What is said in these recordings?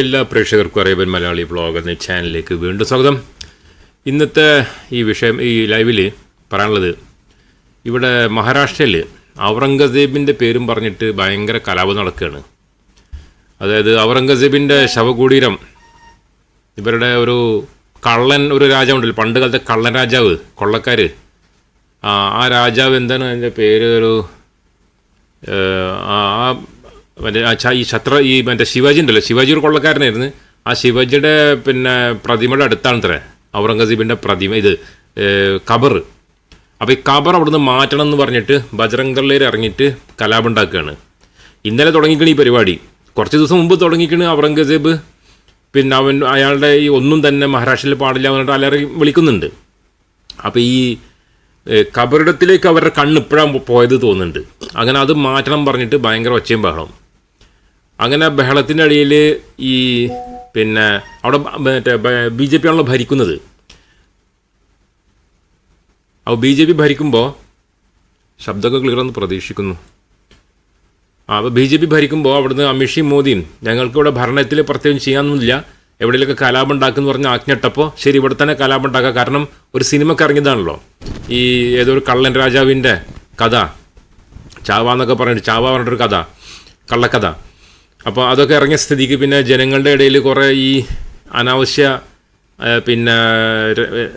എല്ലാ പ്രേക്ഷകർക്കും Arabian Malayali blog എന്ന ചാനലിലേക്ക് വീണ്ടും സ്വാഗതം. ഇന്നത്തെ ഈ വിഷയം ഈ ലൈവിൽ പറയാനുള്ളത് ഇവിടെ മഹാരാഷ്ട്രയിൽ ഔറംഗസേബിന്റെ പേരും പറഞ്ഞിട്ട് ഭയങ്കര കലാപം നടക്കുകയാണ്. അതായത് ഔറംഗസേബിന്റെ ശവകുടീരം ഇവരുടെ ഒരു കള്ളൻ ഒരു രാജാവുണ്ടല്ലോ പണ്ട് കാലത്തെ കള്ളൻ രാജാവ് കൊള്ളക്കാർ ആ രാജാവ് എന്താണ് അതിന്റെ പേര്? ഒരു ആ മറ്റേ ഈ ഛത്ര ഈ മറ്റേ ശിവാജി ഉണ്ടല്ലോ. ശിവാജി ഒരു കൊള്ളക്കാരനായിരുന്നു. ആ ശിവാജിയുടെ പിന്നെ പ്രതിമയുടെ അടുത്താണത്രേ. ഔറംഗസീബിന്റെ പ്രതിമ ഇത് കബർ അപ്പോൾ ഈ കബർ അവിടുന്ന് മാറ്റണം എന്ന് പറഞ്ഞിട്ട് ബജറംഗള്ളേർ ഇറങ്ങിയിട്ട് കലാപുണ്ടാക്കുകയാണ് ഇന്നലെ തുടങ്ങിക്കണ ഈ പരിപാടി. കുറച്ച് ദിവസം മുമ്പ് തുടങ്ങിക്കണ് ഔറംഗസീബ്. പിന്നെ അവൻ അയാളുടെ ഈ ഒന്നും തന്നെ മഹാരാഷ്ട്രയിൽ പാടില്ല എന്ന് പറഞ്ഞിട്ട് അലറി വിളിക്കുന്നുണ്ട്. അപ്പോൾ ഈ കബറിടത്തിലേക്ക് അവരുടെ കണ്ണ് ഇപ്പോഴാണ് പോയത് തോന്നുന്നുണ്ട്. അങ്ങനെ അത് മാറ്റണം പറഞ്ഞിട്ട് ഭയങ്കര ഒച്ചയും ബഹളം അങ്ങനെ ബഹളത്തിന്റെ ഇടയിൽ ഈ പിന്നെ അവിടെ മറ്റേ ബി ജെ പി ആണല്ലോ ഭരിക്കുന്നത്. അപ്പോൾ ബി ജെ പി ഭരിക്കുമ്പോൾ ശബ്ദമൊക്കെ ക്ലിയറെന്ന് പ്രതീക്ഷിക്കുന്നു. ആ അപ്പോൾ ബി ജെ പി ഭരിക്കുമ്പോൾ അവിടുന്ന് അമിഷി മോദിയും ഞങ്ങൾക്ക് ഇവിടെ ഭരണത്തിൽ പ്രത്യേകം ചെയ്യാനൊന്നുമില്ല. എവിടെയെങ്കിലൊക്കെ കലാപം ഉണ്ടാക്കുമെന്ന് പറഞ്ഞ് ആജ്ഞയിട്ടപ്പോൾ ശരി ഇവിടെ തന്നെ കലാപം ഉണ്ടാക്കുക കാരണം ഒരു സിനിമ ഇറങ്ങിയതാണല്ലോ. ഈ ഏതോ ഒരു കള്ളൻ രാജാവിന്റെ കഥ. ചാവ എന്നൊക്കെ പറഞ്ഞിട്ട് ചാവ പറഞ്ഞിട്ടൊരു കഥ. കള്ളക്കഥ. അപ്പോൾ അതൊക്കെ ഇറങ്ങിയ സ്ഥിതിക്ക് പിന്നെ ജനങ്ങളുടെ ഇടയിൽ കുറേ ഈ അനാവശ്യ പിന്നെ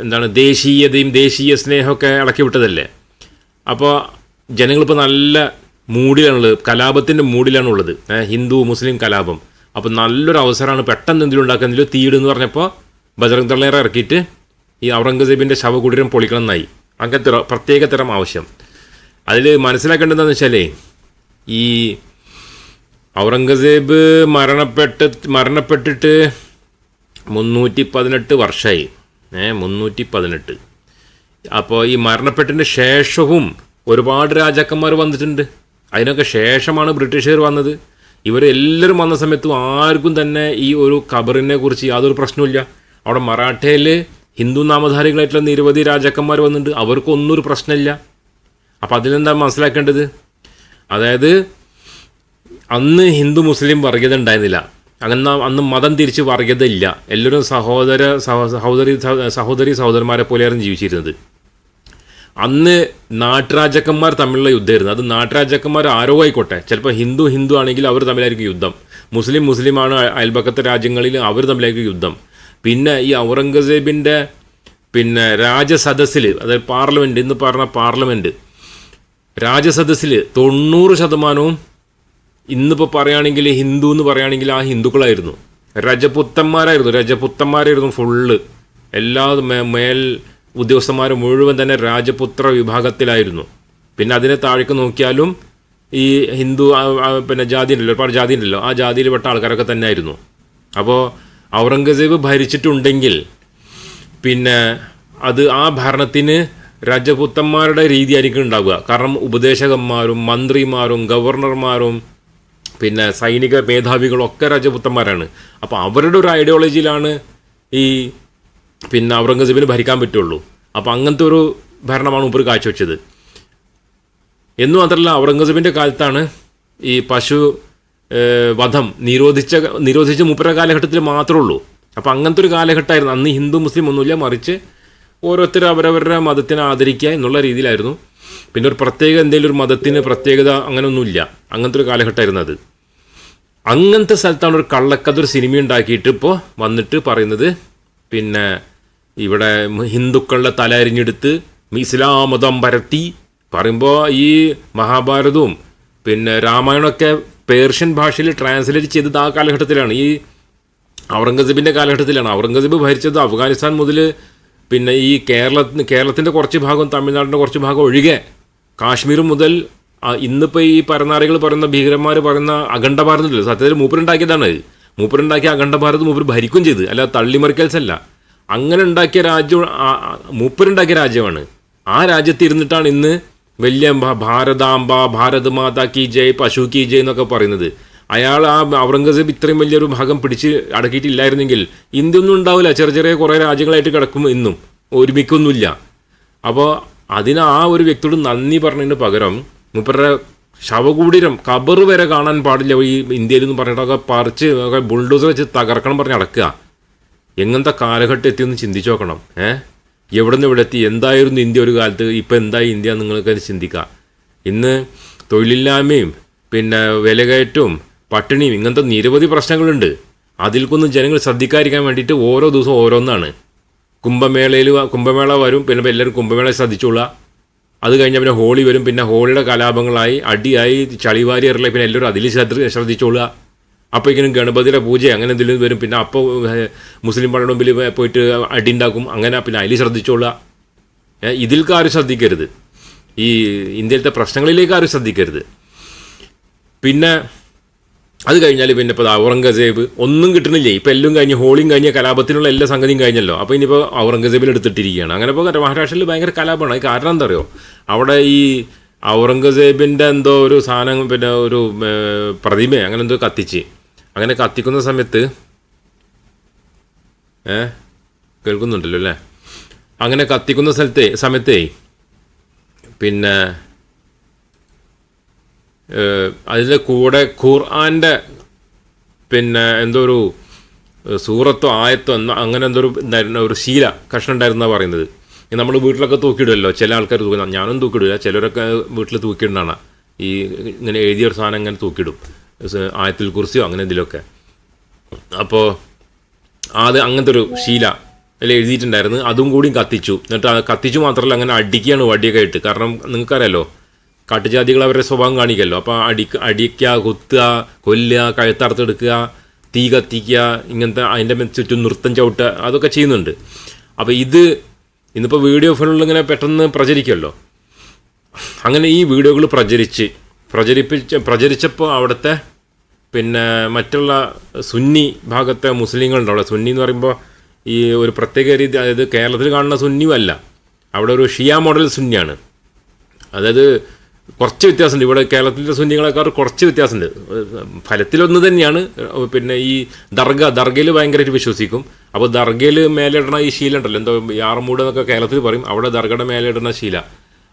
എന്താണ് ദേശീയതയും ദേശീയ സ്നേഹമൊക്കെ ഇളക്കി വിട്ടതല്ലേ? അപ്പോൾ ജനങ്ങളിപ്പോൾ നല്ല മൂഡിലാണുള്ളത് കലാപത്തിന്റെ മൂഡിലാണുള്ളത് ഏ, ഹിന്ദു മുസ്ലിം കലാപം. അപ്പോൾ നല്ലൊരു അവസരമാണ് പെട്ടെന്ന് എന്തെങ്കിലും ഉണ്ടാക്കുന്നതിൽ തീയിടെന്ന് പറഞ്ഞപ്പോൾ ബജറംഗ് തള്ളേറെ ഇറക്കിയിട്ട് ഈ ഔറംഗസേബിന്റെ ശവകുടീരം പൊളിക്കണം എന്നായി അങ്ങനത്തെ പ്രത്യേക തരം ആവശ്യം. അതിൽ മനസ്സിലാക്കേണ്ടതെന്ന് വെച്ചാലേ ഈ ഔറംഗസേബ് മരണപ്പെട്ട് മരണപ്പെട്ടിട്ട് മുന്നൂറ്റി പതിനെട്ട് വർഷമായി ഏ മുന്നൂറ്റി പതിനെട്ട് അപ്പോൾ ഈ മരണപ്പെട്ടതിന് ശേഷവും ഒരുപാട് രാജാക്കന്മാർ വന്നിട്ടുണ്ട്. അതിനൊക്കെ ശേഷമാണ് ബ്രിട്ടീഷുകാർ വന്നത്. ഇവരെല്ലാവരും വന്ന സമയത്തും ആർക്കും തന്നെ ഈ ഒരു ഖബറിനെ കുറിച്ച് യാതൊരു പ്രശ്നവുമില്ല. അവിടെ മറാഠയിൽ ഹിന്ദു നാമധാരികളായിട്ടുള്ള നിരവധി രാജാക്കന്മാർ വന്നിട്ടുണ്ട്. അവർക്കൊന്നും ഒരു പ്രശ്നമില്ല. അപ്പോൾ അതിലെന്താ മനസ്സിലാക്കേണ്ടത്? അതായത് അന്ന് ഹിന്ദു മുസ്ലിം വർഗീയത ഉണ്ടായിരുന്നില്ല. അങ്ങനെ അന്ന് മതം തിരിച്ച് വർഗീയത ഇല്ല. എല്ലാവരും സഹോദര സഹോദരി സഹോദരി സഹോദരന്മാരെ പോലെയായിരുന്നു ജീവിച്ചിരുന്നത്. അന്ന് നാട്ടുരാജാക്കന്മാർ തമ്മിലുള്ള യുദ്ധമായിരുന്നു. അത് നാട്ടുരാജാക്കന്മാർ ആരോ ആയിക്കോട്ടെ. ചിലപ്പോൾ ഹിന്ദു ഹിന്ദു ആണെങ്കിൽ അവർ തമ്മിലായിരിക്കും യുദ്ധം. മുസ്ലിം മുസ്ലിമാണ് അയ- അയൽപക്കത്തെ രാജ്യങ്ങളിൽ അവർ തമ്മിലായിരിക്കും യുദ്ധം. പിന്നെ ഈ ഔറംഗസേബിന്റെ പിന്നെ രാജസദസ്സിൽ അതായത് പാർലമെന്റ് ഇന്ന് പറഞ്ഞ പാർലമെന്റ് രാജസദസ്സിൽ തൊണ്ണൂറ് ശതമാനവും ഇന്നിപ്പോൾ പറയുകയാണെങ്കിൽ ഹിന്ദു എന്ന് പറയുകയാണെങ്കിൽ ആ ഹിന്ദുക്കളായിരുന്നു. രജപുത്തന്മാരായിരുന്നു രജപുത്തന്മാരായിരുന്നു ഫുള്ള് എല്ലാ മേൽ ഉദ്യോഗസ്ഥന്മാർ മുഴുവൻ തന്നെ രാജപുത്ര വിഭാഗത്തിലായിരുന്നു. പിന്നെ അതിനെ താഴേക്ക് നോക്കിയാലും ഈ ഹിന്ദു പിന്നെ ജാതി ഉണ്ടല്ലോ ഒരുപാട് ജാതി ഉണ്ടല്ലോ ആ ജാതിയിൽപ്പെട്ട ആൾക്കാരൊക്കെ തന്നെ ആയിരുന്നു അപ്പോൾ ഔറംഗസേബ് ഭരിച്ചിട്ടുണ്ടെങ്കിൽ പിന്നെ അത് ആ ഭരണത്തിന് രാജപുത്തന്മാരുടെ രീതിയായിരിക്കും ഉണ്ടാവുക. കാരണം ഉപദേശകന്മാരും മന്ത്രിമാരും ഗവർണർമാരും പിന്നെ സൈനിക മേധാവികളൊക്കെ രാജപുത്തന്മാരാണ് അപ്പോൾ അവരുടെ ഒരു ഐഡിയോളജിയിലാണ് ഈ പിന്നെ ഔറംഗസേബിന് ഭരിക്കാൻ പറ്റുള്ളൂ. അപ്പോൾ അങ്ങനത്തെ ഒരു ഭരണമാണ് ഉപരി കാഴ്ചവെച്ചത്. എന്നു മാത്രമല്ല ഔറംഗസേബിന്റെ കാലത്താണ് ഈ പശു വധം നിരോധിച്ച നിരോധിച്ച മുപ്പര കാലഘട്ടത്തിൽ മാത്രമേ ഉള്ളൂ. അപ്പോൾ അങ്ങനത്തെ ഒരു കാലഘട്ടമായിരുന്നു. അന്ന് ഹിന്ദു മുസ്ലിം ഒന്നുമില്ല മറിച്ച് ഓരോരുത്തർ അവരവരുടെ മതത്തിനെ ആദരിക്കുക എന്നുള്ള രീതിയിലായിരുന്നു. പിന്നെ ഒരു പ്രത്യേക എന്തെങ്കിലും ഒരു മതത്തിന് പ്രത്യേകത അങ്ങനെയൊന്നുമില്ല അങ്ങനത്തെ ഒരു കാലഘട്ടമായിരുന്നു അത്. അങ്ങനത്തെ സ്ഥലത്താണ് ഒരു കള്ളക്കഥ സിനിമ ഉണ്ടാക്കിയിട്ട് ഇപ്പോൾ വന്നിട്ട് പറയുന്നത് പിന്നെ ഇവിടെ ഹിന്ദുക്കളുടെ തല അരിഞ്ഞെടുത്ത് ഇസ്ലാം മതം പരത്തി പറയുമ്പോൾ ഈ മഹാഭാരതവും പിന്നെ രാമായണമൊക്കെ പേർഷ്യൻ ഭാഷയിൽ ട്രാൻസ്ലേറ്റ് ചെയ്തത് ആ കാലഘട്ടത്തിലാണ്. ഈ ഔറംഗസീബിന്റെ കാലഘട്ടത്തിലാണ്. ഔറംഗസീബ് ഭരിച്ചത് അഫ്ഗാനിസ്ഥാൻ മുതൽ പിന്നെ ഈ കേരള കേരളത്തിന്റെ കുറച്ച് ഭാഗം തമിഴ്നാടിന്റെ കുറച്ച് ഭാഗം ഒഴികെ കാശ്മീർ മുതൽ ഇന്നിപ്പോൾ ഈ പരനാറികൾ പറയുന്ന ഭീകരന്മാർ പറയുന്ന അഖണ്ഡ ഭാരതമില്ല സത്യത്തിൽ മൂപ്പരുണ്ടാക്കിയതാണ്. മൂപ്പരുണ്ടാക്കിയ അഖണ്ഡ ഭാരത് മൂപ്പർ ഭരിക്കും ചെയ്ത് അല്ല തള്ളിമറിക്കൽസ് അല്ല. അങ്ങനെ ഉണ്ടാക്കിയ രാജ്യം മൂപ്പരുണ്ടാക്കിയ രാജ്യമാണ്. ആ രാജ്യത്ത് ഇരുന്നിട്ടാണ് ഇന്ന് വലിയ ഭാരതാംബ ഭാരത് മാതാ കി ജയ് പശു കി ജയ് എന്നൊക്കെ പറയുന്നത്. അയാൾ ആ ഔറംഗസേബ് ഇത്രയും വലിയൊരു ഭാഗം പിടിച്ച് അടക്കിയിട്ടില്ലായിരുന്നെങ്കിൽ ഇന്ത്യ ഒന്നും ഉണ്ടാവില്ല. ചെറിയ ചെറിയ കുറേ രാജ്യങ്ങളായിട്ട് കിടക്കും ഇന്നും. ഒരുമിക്കൊന്നുമില്ല. അപ്പോൾ അതിന് ആ ഒരു വ്യക്തിയോട് നന്ദി പറഞ്ഞതിന് പകരം മൂപ്പരുടെ ശവകൂടീരം കബർ വരെ കാണാൻ പാടില്ല. ഈ ഇന്ത്യയിൽ എന്ന് പറഞ്ഞിട്ടൊക്കെ പറിച്ച് ബുൾഡോസർ വെച്ച് തകർക്കണം പറഞ്ഞ് അടക്കുക എങ്ങനത്തെ കാലഘട്ടം എത്തിയെന്ന് ചിന്തിച്ചു നോക്കണം. ഏ? എവിടെ നിന്ന് ഇവിടെ എത്തി? എന്തായിരുന്നു ഇന്ത്യ ഒരു കാലത്ത്? ഇപ്പം എന്തായി ഇന്ത്യ നിങ്ങൾക്ക് ചിന്തിക്കുക. ഇന്ന് തൊഴിലില്ലായ്മയും പിന്നെ വിലകയറ്റവും പട്ടിണിയും ഇങ്ങനത്തെ നിരവധി പ്രശ്നങ്ങളുണ്ട്. അതിൽക്കൊന്നും ജനങ്ങൾ ശ്രദ്ധിക്കാതിരിക്കാൻ വേണ്ടിയിട്ട് ഓരോ ദിവസവും ഓരോന്നാണ്. കുംഭമേളയിൽ കുംഭമേള വരും പിന്നെ എല്ലാവരും കുംഭമേള ശ്രദ്ധിച്ചോളുക. അത് കഴിഞ്ഞാൽ പിന്നെ ഹോളി വരും പിന്നെ ഹോളിയുടെ കലാപങ്ങളായി അടിയായി ചളിവാരി എറിയലായി പിന്നെ എല്ലാവരും അതിൽ ശ്രദ്ധ ശ്രദ്ധിച്ചോളുക. ഇങ്ങനെ ഗണപതിയുടെ പൂജ അങ്ങനെ എന്തെങ്കിലും വരും പിന്നെ അപ്പോൾ മുസ്ലിം പള്ളിയുടെ മുമ്പിൽ പോയിട്ട് അടി ഉണ്ടാക്കും അങ്ങനെ പിന്നെ അതിൽ ശ്രദ്ധിച്ചോളുക. ഇതിൽ ഇതിൽക്ക് ആരും ശ്രദ്ധിക്കരുത്. ഈ ഇന്ത്യയിലത്തെ പ്രശ്നങ്ങളിലേക്ക് ആരും ശ്രദ്ധിക്കരുത്. പിന്നെ അത് കഴിഞ്ഞാൽ പിന്നെ ഇപ്പോൾ ഔറംഗസേബ് ഒന്നും കിട്ടുന്നില്ലേ ഇപ്പം എല്ലാം കഴിഞ്ഞ് ഹോളിയും കഴിഞ്ഞ കലാപത്തിനുള്ള എല്ലാ സംഗതിയും കഴിഞ്ഞല്ലോ. അപ്പോൾ ഇനിയിപ്പോൾ ഔറംഗസേബിൽ എടുത്തിട്ടിരിക്കുകയാണ്. അങ്ങനെ ഇപ്പോൾ മഹാരാഷ്ട്രയിൽ ഭയങ്കര കലാപമാണ്. അത് കാരണം എന്താ അറിയോ? അവിടെ ഈ ഔറംഗസേബിന്റെ എന്തോ ഒരു സാധനം പിന്നെ ഒരു പ്രതിമ അങ്ങനെ എന്തോ കത്തിച്ച്. അങ്ങനെ കത്തിക്കുന്ന സമയത്ത് ഏ കേൾക്കുന്നുണ്ടല്ലോ അല്ലേ? അങ്ങനെ കത്തിക്കുന്ന സ്ഥലത്തെ സമയത്തേ പിന്നെ അതിന്റെ കൂടെ ഖുർആന്റെ പിന്നെ എന്തോ ഒരു സൂറത്തോ ആയത്തോ എന്ന അങ്ങനെ എന്തോ ഒരു ഒരു ശീല കഷ്ണം ഉണ്ടായിരുന്ന പറയുന്നത്. നമ്മൾ വീട്ടിലൊക്കെ തൂക്കിയിടുമല്ലോ ചില ആൾക്കാർ തൂക്കി ഞാനും തൂക്കിയിടില്ല. ചിലരൊക്കെ വീട്ടിൽ തൂക്കിയിടുന്നതാണ്. ഈ ഇങ്ങനെ എഴുതിയ ഒരു സാധനം ഇങ്ങനെ തൂക്കിയിടും. ആയത്തിൽ കുറിച്ചോ അങ്ങനെ എന്തെങ്കിലുമൊക്കെ അപ്പോൾ അത് അങ്ങനത്തെ ഒരു ശീല അതിൽ എഴുതിയിട്ടുണ്ടായിരുന്നു. അതും കൂടി കത്തിച്ചു. എന്നിട്ട് കത്തിച്ചു മാത്രമല്ല അങ്ങനെ അടിക്കുകയാണ് വടിയൊക്കെ ആയിട്ട്. കാരണം നിങ്ങൾക്കറിയാലോ കാട്ടുജാതികൾ അവരുടെ സ്വഭാവം കാണിക്കല്ലോ. അപ്പോൾ അടി അടിക്കുക കുത്തുക കൊല്ലുക കഴുത്തറുത്തെടുക്കുക തീ കത്തിക്കുക ഇങ്ങനത്തെ അതിന്റെ ചുറ്റും നൃത്തം ചവിട്ടുക അതൊക്കെ ചെയ്യുന്നുണ്ട്. അപ്പോൾ ഇത് ഇന്നിപ്പോൾ വീഡിയോ ഫുള്ളിൽ ഇങ്ങനെ പെട്ടെന്ന് പ്രചരിക്കുമല്ലോ. അങ്ങനെ ഈ വീഡിയോകൾ പ്രചരിച്ച് പ്രചരിപ്പിച്ച പ്രചരിച്ചപ്പോൾ അവിടുത്തെ പിന്നെ മറ്റുള്ള സുന്നി ഭാഗത്തെ മുസ്ലിങ്ങളുണ്ട് അവിടെ സുന്നി എന്ന് പറയുമ്പോൾ ഈ ഒരു പ്രത്യേക രീതി അതായത് കേരളത്തിൽ കാണുന്ന സുന്നിയുമല്ല. അവിടെ ഒരു ഷിയ മോഡൽ സുന്നിയാണ്. അതായത് കുറച്ച് വ്യത്യാസമുണ്ട്. ഇവിടെ കേരളത്തിലെ സുന്നികളെക്കാൾ കുറച്ച് വ്യത്യാസമുണ്ട്. ഫലത്തിലൊന്ന് തന്നെയാണ്. പിന്നെ ഈ ദർഗ ദർഗയിൽ ഭയങ്കരമായിട്ട് വിശ്വസിക്കും. അപ്പോൾ ദർഗയിൽ മേലിടണ ഈ ശീല ഉണ്ടല്ലോ. എന്തോ യാറമൂട് എന്നൊക്കെ കേരളത്തിൽ പറയും. അവിടെ ദർഗയുടെ മേലിടണ ശീല.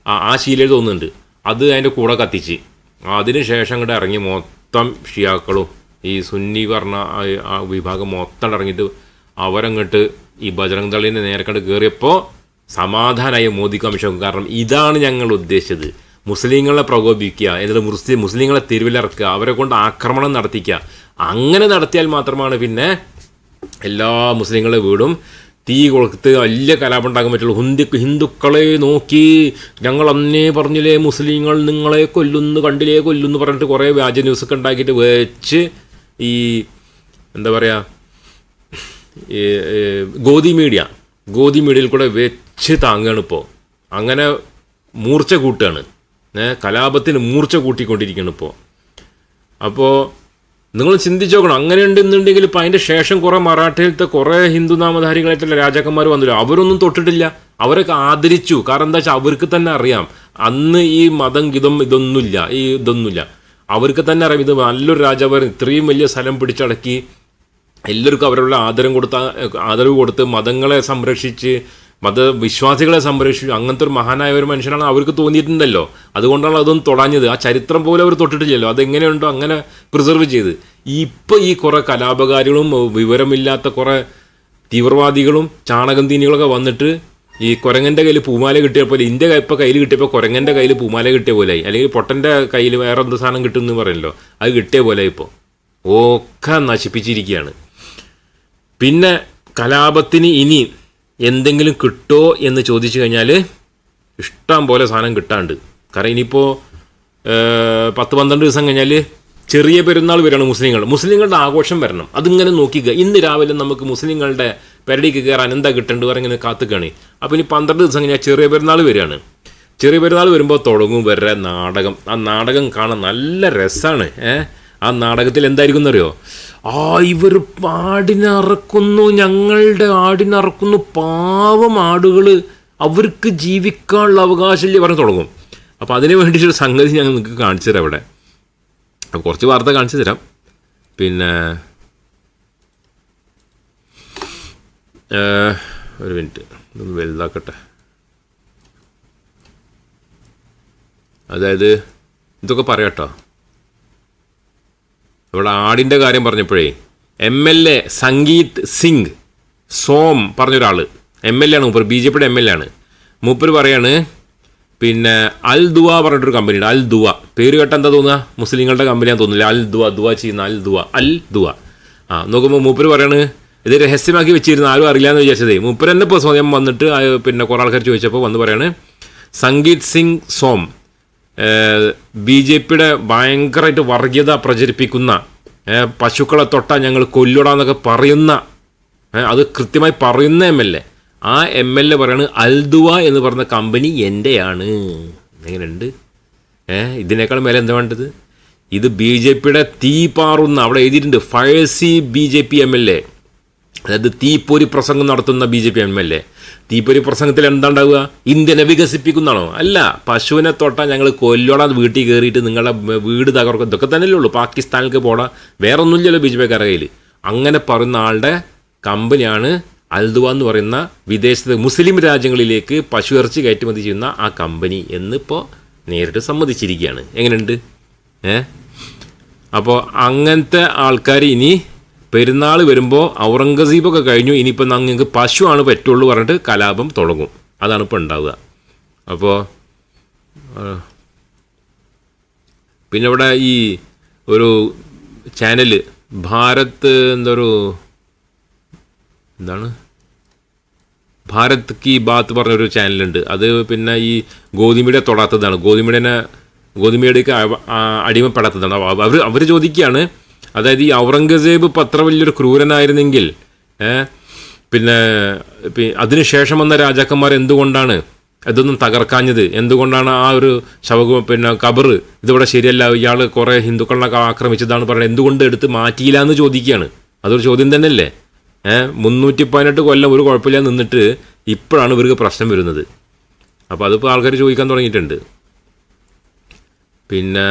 ആ ആ ശീലയിൽ തോന്നുന്നുണ്ട്. അത് അതിന്റെ കൂടെ കത്തിച്ച്. അതിന് ശേഷം അങ്ങോട്ട് ഇറങ്ങി മൊത്തം ഷിയാക്കളും ഈ സുന്നി പറഞ്ഞ ആ- വിഭാഗം മൊത്തം ഇറങ്ങിയിട്ട് അവരങ്ങോട്ട് ഈ ബജറംഗ് ദളിനെ നേരെ കണ്ട് കയറിയപ്പോൾ സമാധാനമായി മോദിക്ക് കമ്മീഷൻ കാരണം ഇതാണ് ഞങ്ങൾ ഉദ്ദേശിച്ചത്. മുസ്ലിങ്ങളെ പ്രകോപിക്കുക എന്നിട്ട് മുസ്ലിം മുസ്ലിങ്ങളെ തെരുവിലിറക്കുക അവരെ കൊണ്ട് ആക്രമണം നടത്തിക്കുക അങ്ങനെ നടത്തിയാൽ മാത്രമാണ് പിന്നെ എല്ലാ മുസ്ലിങ്ങളെ വീടും തീ കൊടുത്ത് വലിയ കലാപം ഉണ്ടാക്കാൻ പറ്റുള്ളൂ. ഹിന്ദു ഹിന്ദുക്കളെ നോക്കി ഞങ്ങൾ അന്നേ പറഞ്ഞില്ലേ മുസ്ലിങ്ങൾ നിങ്ങളെ കൊല്ലുന്നു കണ്ടില്ലേ കൊല്ലുന്നു പറഞ്ഞിട്ട് കുറേ വ്യാജ ന്യൂസൊക്കെ ഉണ്ടാക്കിയിട്ട് വെച്ച് ഈ എന്താ പറയുക ഗോതി മീഡിയ ഗോതി മീഡിയയിൽ കൂടെ വെച്ച് താങ്ങുകയാണ് ഇപ്പോൾ അങ്ങനെ മൂർച്ച കൂട്ടുകയാണ്. കലാപത്തിന് മൂർച്ച കൂട്ടിക്കൊണ്ടിരിക്കുകയാണ് ഇപ്പോൾ അപ്പോൾ നിങ്ങൾ ചിന്തിച്ചു നോക്കണം. അങ്ങനെ ഉണ്ടെന്നുണ്ടെങ്കിൽ ഇപ്പം അതിന്റെ ശേഷം കുറേ മറാഠയിലത്തെ കുറേ ഹിന്ദു നാമധാരികളായിട്ടുള്ള രാജാക്കന്മാർ വന്നില്ല? അവരൊന്നും തൊട്ടിട്ടില്ല. അവരൊക്കെ ആദരിച്ചു. കാരണം എന്താ വെച്ചാൽ അവർക്ക് തന്നെ അറിയാം. അന്ന് ഈ മതം ഇതും ഇതൊന്നുമില്ല. ഈ ഇതൊന്നുമില്ല. അവർക്ക് തന്നെ അറിയാം. ഇത് നല്ലൊരു രാജാവ് ഇത്രയും വലിയ സ്ഥലം പിടിച്ചടക്കി എല്ലാവർക്കും അവരുള്ള ആദരം കൊടുത്ത ആദരവ് കൊടുത്ത് മതങ്ങളെ സംരക്ഷിച്ച് മതവിശ്വാസികളെ സംരക്ഷിച്ചു. അങ്ങനത്തെ ഒരു മഹാനായ ഒരു മനുഷ്യനാണ് അവർക്ക് തോന്നിയിട്ടുണ്ടല്ലോ. അതുകൊണ്ടാണ് അതൊന്നും തൊടാഞ്ഞത്. ആ ചരിത്രം പോലും അവർ തൊട്ടിട്ടില്ലല്ലോ. അതെങ്ങനെയുണ്ടോ അങ്ങനെ പ്രിസർവ് ചെയ്ത്. ഇപ്പം ഈ കുറേ കലാപകാരികളും വിവരമില്ലാത്ത കുറേ തീവ്രവാദികളും ചാണകം തീനികളൊക്കെ വന്നിട്ട് ഈ കുരങ്ങന്റെ കയ്യിൽ പൂമാല കിട്ടിയ പോലെ ഇന്ത്യ ഇപ്പോൾ കയ്യിൽ കിട്ടിയപ്പോൾ കുരങ്ങന്റെ കയ്യിൽ പൂമാല കിട്ടിയ പോലെ ആയി. അല്ലെങ്കിൽ പൊട്ടന്റെ കയ്യിൽ വേറെ എന്ത് സാധനം കിട്ടുമെന്ന് പറയല്ലോ. അത് കിട്ടിയ പോലെ ഇപ്പോൾ ഒക്കെ നശിപ്പിച്ചിരിക്കുകയാണ്. പിന്നെ കലാപത്തിന് ഇനി എന്തെങ്കിലും കിട്ടുമോ എന്ന് ചോദിച്ചു കഴിഞ്ഞാൽ ഇഷ്ടം പോലെ സാധനം കിട്ടാണ്ട്. കാരണം ഇനിയിപ്പോൾ പത്ത് പന്ത്രണ്ട് ദിവസം കഴിഞ്ഞാൽ ചെറിയ പെരുന്നാൾ വരണം മുസ്ലിങ്ങൾ. മുസ്ലിങ്ങളുടെ ആഘോഷം വരണം. അതിങ്ങനെ നോക്കിക്ക ഇന്ന് രാവിലെ നമുക്ക് മുസ്ലിങ്ങളുടെ പെരടിക്ക് കയറാൻ എന്താ കിട്ടേണ്ടത് പറഞ്ഞിങ്ങനെ കാത്തുക്കാണ്. അപ്പോൾ ഇനി പന്ത്രണ്ട് ദിവസം കഴിഞ്ഞാൽ ചെറിയ പെരുന്നാൾ വരികയാണ്. ചെറിയ പെരുന്നാൾ വരുമ്പോൾ തുടങ്ങും. വരെ നാടകം. ആ നാടകം കാണാൻ നല്ല രസമാണ് ഏഹ് ആ നാടകത്തിൽ എന്തായിരിക്കും എന്നറിയോ? ആ ഇവർ ആടിനറക്കുന്നു ഞങ്ങളുടെ ആടിനറക്കുന്നു പാവം ആടുകൾ അവർക്ക് ജീവിക്കാനുള്ള അവകാശമില്ല പറഞ്ഞു തുടങ്ങും. അപ്പോൾ അതിന് വേണ്ടിയിട്ടൊരു സംഗതി ഞാൻ നിങ്ങൾക്ക് കാണിച്ചു തരാം അവിടെ അപ്പോൾ കുറച്ച് വാർത്ത കാണിച്ചു തരാം. പിന്നെ ഒരു മിനിറ്റ് ഒന്ന് വലുതാക്കട്ടെ. അതായത് ഇതൊക്കെ പറയാട്ടോ. ഇവിടെ ആടിന്റെ കാര്യം പറഞ്ഞപ്പോഴേ M L A Sangeet Singh Som പറഞ്ഞൊരാൾ M L A ആണ് മൂപ്പർ ബി ജെ പിയുടെ എം എൽ എ ആണ്. മൂപ്പർ പറയാണ് പിന്നെ അൽ ദുവ പറഞ്ഞിട്ടൊരു കമ്പനിയുണ്ട് അൽ ദുവ പേര് കേട്ട എന്താ തോന്നുക? മുസ്ലിങ്ങളുടെ കമ്പനിയാന്ന് തോന്നുന്നില്ല. അൽ ദുവ ദുവ ചെയ്യുന്ന അൽ ദുവ അൽ ദുവ ആ നോക്കുമ്പോൾ മൂപ്പർ പറയാണ് ഇത് രഹസ്യമാക്കി വെച്ചിരുന്നു ആരും അറിയില്ല എന്ന് വിചാരിച്ചതേ. മൂപ്പർ തന്നെ ഇപ്പോൾ വന്നിട്ട് പിന്നെ കുറേ ആൾക്കാർ ചോദിച്ചപ്പോൾ വന്ന് പറയാണ് സംഗീത് സിംഗ് സോം. ബി ജെ പിയുടെ ഭയങ്കരമായിട്ട് വർഗീയത പ്രചരിപ്പിക്കുന്ന പശുക്കളെ തൊട്ടാൽ ഞങ്ങൾ കൊല്ലുടാന്നൊക്കെ പറയുന്ന അത് കൃത്യമായി പറയുന്ന എം എൽ എ. ആ എം എൽ എ പറയാണ് അൽദുവ എന്ന് പറഞ്ഞ കമ്പനി എന്റെയാണ്. എങ്ങനെയുണ്ട്? ഏ ഇതിനേക്കാൾ മേലെ എന്താ വേണ്ടത്? ഇത് ബി ജെ പിയുടെ തീ പാറുന്ന അവിടെ എഴുതിയിട്ടുണ്ട് fiery B J P M L A. അതായത് തീപ്പൊരി പ്രസംഗം നടത്തുന്ന B J P M L A. തീപ്പൊരി പ്രസംഗത്തിൽ എന്താ ഉണ്ടാവുക ഇന്ത്യനെ വികസിപ്പിക്കുന്നതാണോ? അല്ല പശുവിനെ തൊട്ടാൽ ഞങ്ങൾ കൊല്ലോടാ വീട്ടിൽ കയറിയിട്ട് നിങ്ങളുടെ വീട് തകർക്കും. ഇതൊക്കെ തന്നെയല്ലേ ഉള്ളൂ. പാകിസ്ഥാനിലേക്ക് പോടാ വേറെ ഒന്നുമില്ലല്ലോ ബി ജെ പിക്കാരുടെ കയ്യിൽ അങ്ങനെ പറയുന്ന ആളുടെ കമ്പനിയാണ് അൽദുവ എന്ന് പറയുന്ന വിദേശത്ത് മുസ്ലിം രാജ്യങ്ങളിലേക്ക് പശു ഇറച്ചി കയറ്റുമതി ചെയ്യുന്ന ആ കമ്പനി എന്നിപ്പോൾ നേരിട്ട് സമ്മതിച്ചിരിക്കുകയാണ്. എങ്ങനെയുണ്ട്? ഏ? അപ്പോൾ അങ്ങനത്തെ ആൾക്കാർ ഇനി പെരുന്നാൾ വരുമ്പോൾ ഔറംഗസീബൊക്കെ കഴിഞ്ഞു ഇനിയിപ്പോൾ ഞങ്ങൾക്ക് പശുവാണ് പറ്റുള്ളൂ പറഞ്ഞിട്ട് കലാപം തുടങ്ങും. അതാണ് ഇപ്പോൾ ഉണ്ടാവുക അപ്പോൾ പിന്നെ ഇവിടെ ഈ ഒരു ചാനൽ ഭാരത് എന്തൊരു എന്താണ്? ഭാരത് കി ബാത്ത് പറഞ്ഞൊരു ചാനലുണ്ട്. അത് പിന്നെ ഈ ഗോതിമീടെ തൊടാത്തതാണ്. ഗോതിമീടിനെ ഗോതിമീടേക്ക് അടിമപ്പെടാത്തതാണ്. അവർ അവർ ചോദിക്കുകയാണ് അതായത് ഈ ഔറംഗസേബ് അത്ര വലിയൊരു ക്രൂരനായിരുന്നെങ്കിൽ പിന്നെ അതിനുശേഷം വന്ന രാജാക്കന്മാർ എന്തുകൊണ്ടാണ് അതൊന്നും തകർക്കാഞ്ഞത്? എന്തുകൊണ്ടാണ് ആ ഒരു ശവ പിന്നെ കബറ് ഇതിവിടെ ശരിയല്ല ഇയാൾ കുറേ ഹിന്ദുക്കളെ ആക്രമിച്ചതാണ് പറയുന്നത് എന്തുകൊണ്ട് എടുത്ത് മാറ്റിയില്ല എന്ന് ചോദിക്കുകയാണ്. അതൊരു ചോദ്യം തന്നെയല്ലേ? ഏഹ് മുന്നൂറ്റി പതിനെട്ട് കൊല്ലം ഒരു കുഴപ്പമില്ല നിന്നിട്ട് ഇപ്പോഴാണ് ഇവർക്ക് പ്രശ്നം വരുന്നത്. അപ്പോൾ അതിപ്പോൾ ആൾക്കാർ ചോദിക്കാൻ തുടങ്ങിയിട്ടുണ്ട്. പിന്നെ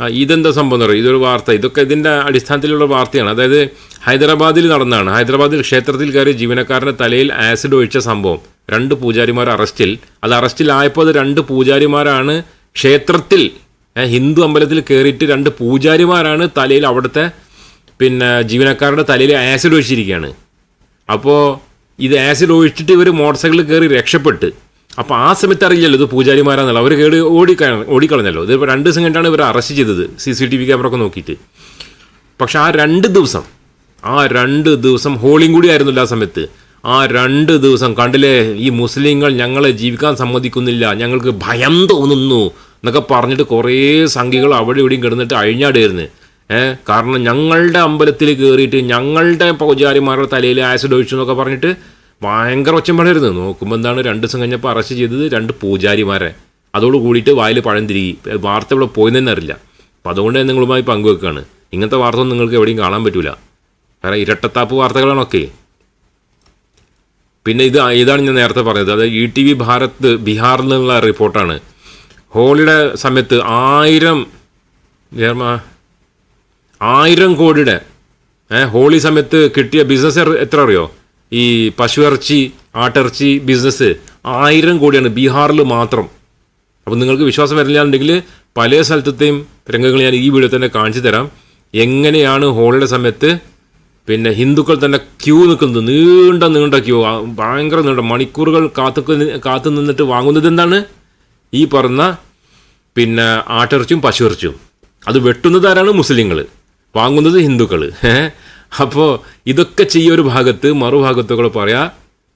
ഇതെന്താ സംഭവം പറയും ഇതൊരു വാർത്ത. ഇതൊക്കെ ഇതിന്റെ അടിസ്ഥാനത്തിലുള്ള വാർത്തയാണ്. അതായത് ഹൈദരാബാദിൽ നടന്നതാണ് ഹൈദരാബാദിൽ ക്ഷേത്രത്തിൽ കയറി ജീവനക്കാരന്റെ തലയിൽ ആസിഡ് ഒഴിച്ച സംഭവം. രണ്ട് പൂജാരിമാർ അറസ്റ്റിൽ അത് അറസ്റ്റിലായപ്പോൾ അത് രണ്ട് പൂജാരിമാരാണ് ക്ഷേത്രത്തിൽ ഹിന്ദു അമ്പലത്തിൽ കയറിയിട്ട് രണ്ട് പൂജാരിമാരാണ് തലയിൽ അവിടുത്തെ പിന്നെ ജീവനക്കാരുടെ തലയിൽ ആസിഡ് ഒഴിച്ചിരിക്കുകയാണ്. അപ്പോൾ ഇത് ആസിഡ് ഒഴിച്ചിട്ട് ഇവർ മോട്ടോർ സൈക്കിളിൽ കയറി രക്ഷപ്പെട്ട്. അപ്പോൾ ആ സമയത്ത് അറിയില്ലല്ലോ ഇത് പൂജാരിമാരാന്നല്ലോ. അവർ കേട് ഓടിക്ക ഓടിക്കളഞ്ഞല്ലോ. ഇതിപ്പോൾ രണ്ട് ദിവസം കഴിഞ്ഞിട്ടാണ് ഇവർ അറസ്റ്റ് ചെയ്തത് C C T V camera ഒക്കെ നോക്കിയിട്ട്. പക്ഷെ ആ രണ്ട് ദിവസം ആ രണ്ട് ദിവസം ഹോളിയും കൂടി ആയിരുന്നില്ല ആ സമയത്ത്. ആ രണ്ട് ദിവസം കണ്ടില്ലേ ഈ മുസ്ലിങ്ങൾ ഞങ്ങളെ ജീവിക്കാൻ സമ്മതിക്കുന്നില്ല ഞങ്ങൾക്ക് ഭയം തോന്നുന്നു എന്നൊക്കെ പറഞ്ഞിട്ട് കുറേ സംഖ്യകൾ അവിടെ ഇവിടെയും കിടന്നിട്ട് അഴിഞ്ഞാടായിരുന്നു ഏഹ് കാരണം ഞങ്ങളുടെ അമ്പലത്തിൽ കയറിയിട്ട് ഞങ്ങളുടെ പൂജാരിമാരുടെ തലയിൽ ആസിഡ് ഒഴിച്ചു എന്നൊക്കെ പറഞ്ഞിട്ട് ഭയങ്കര ഒച്ചമ്പാടായിരുന്നു. നോക്കുമ്പോൾ എന്താണ് രണ്ട് ദിവസം കഴിഞ്ഞപ്പോൾ അറസ്റ്റ് ചെയ്തത് രണ്ട് പൂജാരിമാരെ. അതോട് കൂടിയിട്ട് വായിൽ പഴം തിരികി. വാർത്ത ഇവിടെ പോയി തന്നെ അറിയില്ല. അപ്പോൾ അതുകൊണ്ട് നിങ്ങളുമായി പങ്കുവെക്കുകയാണ് ഇങ്ങനത്തെ വാർത്ത ഒന്നും നിങ്ങൾക്ക് എവിടെയും കാണാൻ പറ്റില്ല കാരണം ഇരട്ടത്താപ്പ് വാർത്തകളാണൊക്കെ പിന്നെ ഇത് ഇതാണ് ഞാൻ നേരത്തെ പറഞ്ഞത്. അത് ഇ ടി വി ഭാരത് ബീഹാറിൽ നിന്നുള്ള റിപ്പോർട്ടാണ്. ഹോളിയുടെ സമയത്ത് ആയിരം ആയിരം കോടിയുടെ ഹോളി സമയത്ത് കിട്ടിയ ബിസിനസ് എത്ര അറിയോ? ഈ പശു ഇറച്ചി ആട്ടിറച്ചി ബിസിനസ് ആയിരം കോടിയാണ് ബീഹാറിൽ മാത്രം. അപ്പോൾ നിങ്ങൾക്ക് വിശ്വാസം വരില്ലാന്നുണ്ടെങ്കിൽ പല സ്ഥലത്തെയും രംഗങ്ങൾ ഞാൻ ഈ വീഡിയോ തന്നെ കാണിച്ചു തരാം. എങ്ങനെയാണ് ഹോളിഡേ സമയത്ത് പിന്നെ ഹിന്ദുക്കൾ തന്നെ ക്യൂ നിൽക്കുന്നത്? നീണ്ട നീണ്ട ക്യൂ ഭയങ്കര നീണ്ട മണിക്കൂറുകൾ കാത്തു കാത്തു നിന്നിട്ട് വാങ്ങുന്നത് എന്താണ്? ഈ പറഞ്ഞ പിന്നെ ആട്ടിറച്ചും പശുവിറച്ചും അത് വെട്ടുന്നത് ആരാണ്? മുസ്ലിങ്ങൾ വാങ്ങുന്നത് ഹിന്ദുക്കൾ അപ്പോൾ ഇതൊക്കെ ചെയ്യ ഒരു ഭാഗത്ത് കൂടെ പറയാ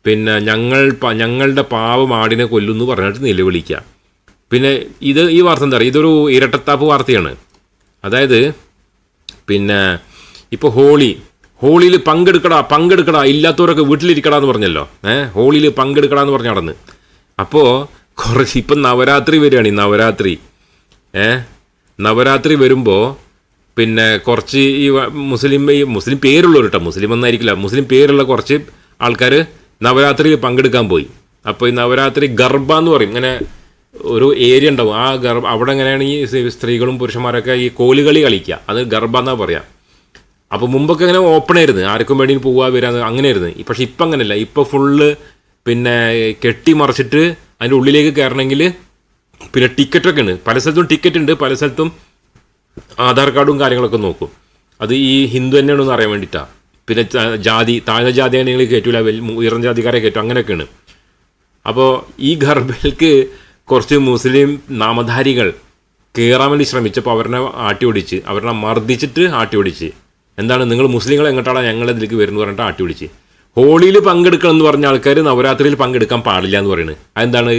പിന്നെ ഞങ്ങൾ ഞങ്ങളുടെ പാവം ആടിനെ കൊല്ലുന്നു പറഞ്ഞിട്ട് നിലവിളിക്കുക പിന്നെ ഇത് ഈ വാർത്ത എന്താ പറയുക? ഇതൊരു ഇരട്ടത്താപ്പ് വാർത്തയാണ്. അതായത് പിന്നെ ഇപ്പോൾ ഹോളി ഹോളിയിൽ പങ്കെടുക്കടാ പങ്കെടുക്കടാ ഇല്ലാത്തവരൊക്കെ വീട്ടിലിരിക്കടാ എന്ന് പറഞ്ഞല്ലോ. ഏഹ് ഹോളിയിൽ പങ്കെടുക്കടാ എന്ന് പറഞ്ഞു നടന്ന്. അപ്പോൾ കുറച്ച് ഇപ്പം നവരാത്രി വരികയാണ് നവരാത്രി. ഏഹ് നവരാത്രി വരുമ്പോൾ പിന്നെ കുറച്ച് ഈ മുസ്ലിം ഈ മുസ്ലിം പേരുള്ളവർ കേട്ടോ മുസ്ലിം ഒന്നായിരിക്കില്ല മുസ്ലിം പേരുള്ള കുറച്ച് ആൾക്കാർ നവരാത്രിയിൽ പങ്കെടുക്കാൻ പോയി. അപ്പോൾ ഈ നവരാത്രി ഗർഭ എന്ന് പറയും. ഇങ്ങനെ ഒരു ഏരിയ ഉണ്ടാവും. ആ ഗർഭ അവിടെ എങ്ങനെയാണ് ഈ സ്ത്രീകളും പുരുഷന്മാരൊക്കെ ഈ കോലുകളി കളിക്കുക. അത് ഗർഭ എന്നാ പറയാം. അപ്പോൾ മുമ്പൊക്കെ ഇങ്ങനെ ഓപ്പൺ ആയിരുന്നു. ആർക്കും വേണ്ടി പോവുക വരാന്ന് അങ്ങനെയായിരുന്നു. പക്ഷെ ഇപ്പം അങ്ങനെയല്ല. ഇപ്പോൾ ഫുള്ള് പിന്നെ കെട്ടി മറിച്ചിട്ട് അതിന്റെ ഉള്ളിലേക്ക് കയറണമെങ്കിൽ പിന്നെ ടിക്കറ്റൊക്കെ ഉണ്ട്. പല സ്ഥലത്തും ടിക്കറ്റ് ഉണ്ട്. പല സ്ഥലത്തും ആധാർ കാർഡും കാര്യങ്ങളൊക്കെ നോക്കും. അത് ഈ ഹിന്ദു തന്നെയാണെന്ന് അറിയാൻ വേണ്ടിയിട്ടാണ് പിന്നെ ജാതി താഴ്ന്ന ജാതി ആണെങ്കിൽ കയറ്റൂല ഉയർന്ന ജാതിക്കാരെ കയറ്റും അങ്ങനെയൊക്കെയാണ്. അപ്പോൾ ഈ ഗർഭയിലേക്ക് കുറച്ച് മുസ്ലിം നാമധാരികൾ കയറാൻ വേണ്ടി ശ്രമിച്ചപ്പോൾ അവരെ ആട്ടി ഓടിച്ച് അവരെ മർദ്ദിച്ചിട്ട് ആട്ടി ഓടിച്ച് എന്താണ് നിങ്ങൾ മുസ്ലിങ്ങൾ എങ്ങോട്ടാണ് ഞങ്ങളുടെ ഇതിലേക്ക് വരുന്നു പറഞ്ഞിട്ട് ആട്ടി ഓടിച്ച് ഹോളിയിൽ പങ്കെടുക്കണം എന്ന് പറഞ്ഞ ആൾക്കാർ നവരാത്രിയിൽ പങ്കെടുക്കാൻ പാടില്ല എന്ന് പറയുന്നത് അതെന്താണ്?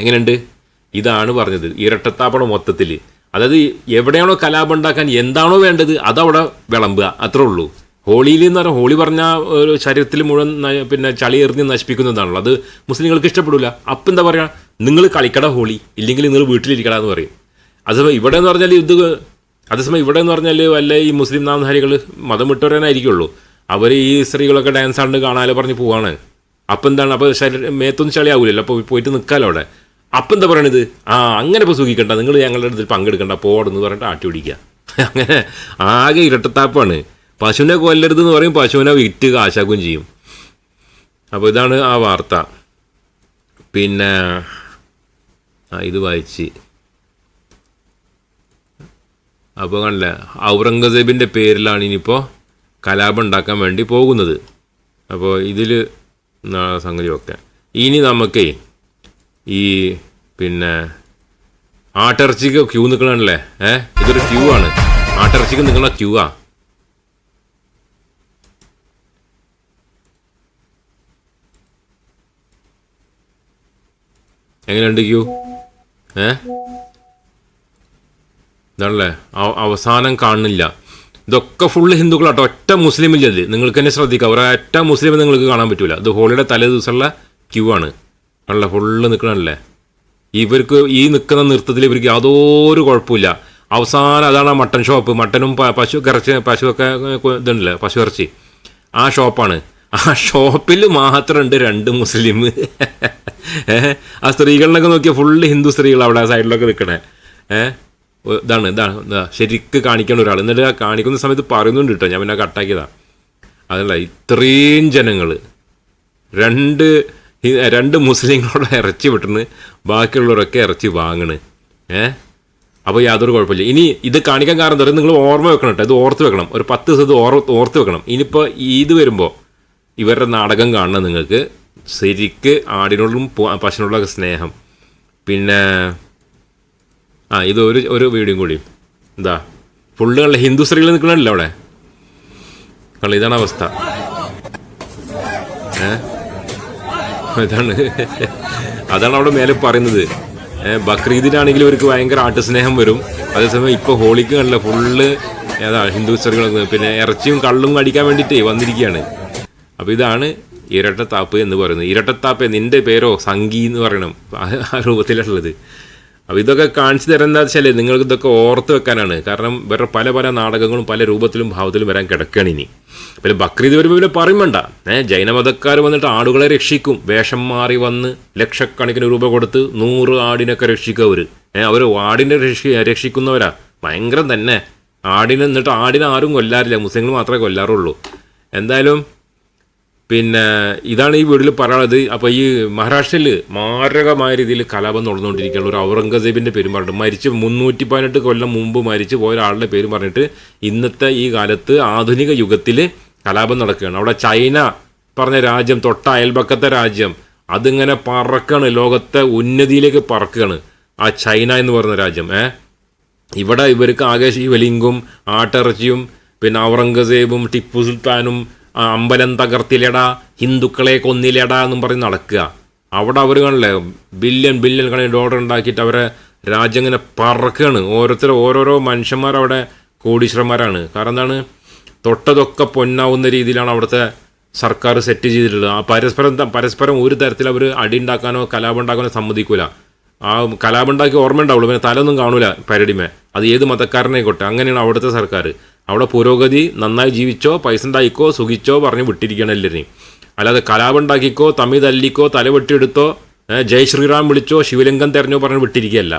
എങ്ങനെയുണ്ട്? ഇതാണ് പറഞ്ഞത്. ഇരട്ടത്താപ്പണം മൊത്തത്തിൽ അതായത് എവിടെയാണോ കലാപം ഉണ്ടാക്കാൻ എന്താണോ വേണ്ടത് അതവിടെ വിളമ്പുക. അത്രേ ഉള്ളൂ. ഹോളിയിൽ എന്ന് പറഞ്ഞാൽ ഹോളി പറഞ്ഞ ഒരു ശരീരത്തിൽ മുഴുവൻ പിന്നെ ചളി എറിഞ്ഞ് നശിപ്പിക്കുന്നതാണല്ലോ. അത് മുസ്ലിങ്ങൾക്ക് ഇഷ്ടപ്പെടില്ല അപ്പം എന്താ പറയുക നിങ്ങൾ കളിക്കട ഹോളി. ഇല്ലെങ്കിൽ നിങ്ങൾ വീട്ടിലിരിക്കട എന്ന് പറയും. അതേസമയം ഇവിടെ എന്ന് പറഞ്ഞാൽ ഇത് അതേസമയം ഇവിടെ എന്ന് പറഞ്ഞാൽ വല്ല ഈ മുസ്ലിം നാമധാരികൾ മതം വിട്ടവരനായിരിക്കുള്ളൂ അവർ ഈ സ്ത്രീകളൊക്കെ ഡാൻസ് ആണ്ട് കാണാതെ പറഞ്ഞ് പോവാണ്. അപ്പം എന്താണ്? അപ്പോൾ ശരീരം മേത്തൊന്നും ചളിയാവില്ലല്ലോ അപ്പോൾ പോയിട്ട് നിൽക്കാമല്ലോ അവിടെ. അപ്പം എന്താ പറയണത്? ആ അങ്ങനെ ഇപ്പോൾ സുഖിക്കണ്ട. നിങ്ങൾ ഞങ്ങളുടെ അടുത്ത് പങ്കെടുക്കണ്ട. പോടെന്ന് പറഞ്ഞിട്ട് ആട്ടി പിടിക്കുക അങ്ങനെ ആകെ ഇരട്ടത്താപ്പാണ്. പശുവിനെ കൊല്ലരുത് എന്ന് പറയും പശുവിനെ വിറ്റ് കാശാക്കുകയും ചെയ്യും. അപ്പോൾ ഇതാണ് ആ വാർത്ത. പിന്നെ ഇത് വായിച്ച്. അപ്പോൾ കണ്ടില്ല ഔറംഗസേബിന്റെ പേരിലാണ് ഇനിയിപ്പോൾ കലാപം ഉണ്ടാക്കാൻ വേണ്ടി പോകുന്നത്. അപ്പോൾ ഇതിൽ സംഗതിയൊക്കെ ഇനി നമുക്കേ ഈ പിന്നെ ആട്ടിറച്ചിക്ക് ക്യൂ നിൽക്കണല്ലേ ഏ? ഇതൊരു ക്യൂ ആണ്. ആട്ടിറച്ചിക്ക് നിൽക്കുന്ന ക്യൂ ആ. എങ്ങനെയുണ്ട് ക്യൂ ഏ? ഇതാണല്ലേ? അവസാനം കാണുന്നില്ല. ഇതൊക്കെ ഫുള്ള് ഹിന്ദുക്കളാട്ടോ. ഒറ്റ മുസ്ലിം ഇല്ല ഇത്. നിങ്ങൾക്ക് തന്നെ ശ്രദ്ധിക്കാം. ഒരൊറ്റ മുസ്ലിം നിങ്ങൾക്ക് കാണാൻ പറ്റൂല. ഇത് ഹോളിയുടെ തലേ ദിവസമുള്ള ക്യൂ ആണ്. ആണല്ലേ? ഫുള്ള് നിൽക്കണല്ലേ ഇവർക്ക് ഈ നിൽക്കുന്ന നൃത്തത്തിൽ ഇവർക്ക് യാതൊരു കുഴപ്പമില്ല. അവസാനം അതാണ് ആ മട്ടൺ ഷോപ്പ്. മട്ടനും പശു ഇറച്ചി പശുവൊക്കെ ഇതുണ്ടല്ലോ? പശു ഇറച്ചി. ആ ഷോപ്പാണ്. ആ ഷോപ്പിൽ മാത്രമുണ്ട് രണ്ട് മുസ്ലിം. ആ സ്ത്രീകളിലൊക്കെ നോക്കിയാൽ ഫുള്ള് ഹിന്ദു സ്ത്രീകൾ അവിടെ ആ സൈഡിലൊക്കെ നിൽക്കണേ ഏഹ് ഇതാണ് ഇതാണ് ശരിക്ക് കാണിക്കേണ്ട ഒരാൾ എന്നിട്ട് ആ കാണിക്കുന്ന സമയത്ത് പറയുന്നുണ്ട് കേട്ടോ ഞാൻ പിന്നെ കട്ടാക്കിയതാണ് അതല്ല ഇത്രയും ജനങ്ങൾ രണ്ട് ഹി- രണ്ട് മുസ്ലിങ്ങളോട് ഇറച്ചി വിട്ടുന്ന് ബാക്കിയുള്ളവരൊക്കെ ഇറച്ചി വാങ്ങണ്. ഏ? അപ്പോൾ യാതൊരു കുഴപ്പമില്ല. ഇനി ഇത് കാണിക്കാൻ കാരണം എന്താ? നിങ്ങൾ ഓർമ്മ വെക്കണം കേട്ടോ. ഇത് ഓർത്ത് വെക്കണം. ഒരു പത്ത് ദിവസം ഇത് ഓർ ഓർത്ത് വെക്കണം. ഇനിയിപ്പോൾ ഇത് വരുമ്പോൾ ഇവരുടെ നാടകം കാണണം നിങ്ങൾക്ക്. ശരിക്ക് ആടിനോടും പശുവിനോടുള്ള സ്നേഹം. പിന്നെ ആ ഇത് ഒരു ഒരു വീഡിയോയും കൂടി. എന്താ? ഫുള്ള് കണ്ട ഹിന്ദു സ്ത്രീകൾ നിൽക്കണമല്ലോ അവിടെ? കള്ള ഇതാണ് അവസ്ഥ. ഏ? ഇതാണ്. അതാണ് അവിടെ മേലെ പറയുന്നത്. ബക്രീദിനാണെങ്കിൽ ഇവർക്ക് ഭയങ്കര ആട്ടുസ്നേഹം വരും. അതേസമയം ഇപ്പോൾ ഹോളിക്ക് കണ്ടില്ല ഫുള്ള് ഏതാ ഹിന്ദു സ്ത്രീകളൊക്കെ പിന്നെ ഇറച്ചിയും കള്ളും കടിക്കാൻ വേണ്ടിയിട്ടേ വന്നിരിക്കുകയാണ്. അപ്പോൾ ഇതാണ് ഇരട്ടത്താപ്പ് എന്ന് പറയുന്നത്. ഇരട്ടത്താപ്പ് നിന്റെ പേരോ സംഗി എന്ന് പറയണം. ആ- രൂപത്തിലുള്ളത്. അപ്പോൾ ഇതൊക്കെ കാണിച്ചു തരാൻ എന്താ വെച്ചാൽ നിങ്ങൾക്ക് ഇതൊക്കെ ഓർത്ത് വെക്കാനാണ്. കാരണം വേറെ പല പല നാടകങ്ങളും പല രൂപത്തിലും ഭാവത്തിലും വരാൻ കിടക്കുകയാണ് ഇനി. പിന്നെ ബക്രീദ് വരുമ്പോൾ പിന്നെ പറയും വേണ്ട. ഏ ജൈനമതക്കാർ വന്നിട്ട് ആടുകളെ രക്ഷിക്കും. വേഷം മാറി വന്ന് ലക്ഷക്കണക്കിന് രൂപ കൊടുത്ത് നൂറ് ആടിനൊക്കെ രക്ഷിക്കുക അവർ ഏഹ് അവർ ആടിനെ രക്ഷി രക്ഷിക്കുന്നവരാ. ഭയങ്കരം തന്നെ. ആടിനെ എന്നിട്ട് ആടിനെ ആരും കൊല്ലാറില്ല. മുസ്ലിങ്ങൾ മാത്രമേ കൊല്ലാറുള്ളൂ. എന്തായാലും പിന്നെ ഇതാണ് ഈ വീട്ടിൽ പറയാനുള്ളത്. അപ്പോൾ ഈ മഹാരാഷ്ട്രയിൽ മാരകമായ രീതിയിൽ കലാപം നടന്നുകൊണ്ടിരിക്കുകയാണ്. ഒരു ഔറംഗസേബിന്റെ പേരും പറഞ്ഞിട്ട് മരിച്ച് മുന്നൂറ്റി പതിനെട്ട് കൊല്ലം മുമ്പ് മരിച്ചു പോയ ഒരാളുടെ പേരും പറഞ്ഞിട്ട് ഇന്നത്തെ ഈ കാലത്ത് ആധുനിക യുഗത്തിൽ കലാപം നടക്കുകയാണ്. അവിടെ ചൈന പറഞ്ഞ രാജ്യം തൊട്ട അയൽപക്കത്തെ രാജ്യം അതിങ്ങനെ പറക്കാണ്. ലോകത്തെ ഉന്നതിയിലേക്ക് പറക്കുകയാണ് ആ ചൈന എന്ന് പറയുന്ന രാജ്യം ഏ? ഇവിടെ ഇവർക്ക് ആകെ ഈ വെലിങ്കും ആട്ടിറച്ചിയും പിന്നെ ഔറംഗസേബും ടിപ്പു സുൽത്താനും അമ്പലം തകർത്തിലടാ ഹിന്ദുക്കളെ കൊന്നിലടാ എന്നും പറഞ്ഞ് നടക്കുക. അവിടെ അവർ കാണില്ലേ ബില്യൺ ബില്യൺ കണക്കിന് ഡോളർ ഉണ്ടാക്കിയിട്ട് അവരെ രാജ്യം ഇങ്ങനെ പറക്കുകയാണ്. ഓരോരുത്തർ ഓരോരോ മനുഷ്യന്മാർ അവിടെ കോടീശ്വരന്മാരാണ്. കാരണം എന്താണ്? തൊട്ടതൊക്കെ പൊന്നാവുന്ന രീതിയിലാണ് അവിടുത്തെ സർക്കാർ സെറ്റ് ചെയ്തിട്ടുള്ളത്. ആ പരസ്പരം പരസ്പരം ഒരു തരത്തിൽ അവർ അടി ഉണ്ടാക്കാനോ കലാപം ഉണ്ടാക്കാനോ സമ്മതിക്കൂല. ആ കലാപം ഉണ്ടാക്കി ഓർമ്മ ഉണ്ടാവുള്ളൂ പിന്നെ തലൊന്നും കാണൂല പരടിമേ. അത് ഏത് മതക്കാരനായിക്കോട്ടെ അങ്ങനെയാണ് അവിടുത്തെ സർക്കാർ. അവിടെ പുരോഗതി നന്നായി ജീവിച്ചോ പൈസ ഉണ്ടാക്കിക്കോ സുഖിച്ചോ പറഞ്ഞ് വിട്ടിരിക്കണം എല്ലാവരെയും. അല്ലാതെ കലാപം ഉണ്ടാക്കിക്കോ തമ്മി തല്ലിക്കോ തലവെട്ടിയെടുത്തോ ജയ് ശ്രീറാം വിളിച്ചോ ശിവലിംഗം തെരഞ്ഞോ പറഞ്ഞ് വിട്ടിരിക്കുകയല്ല.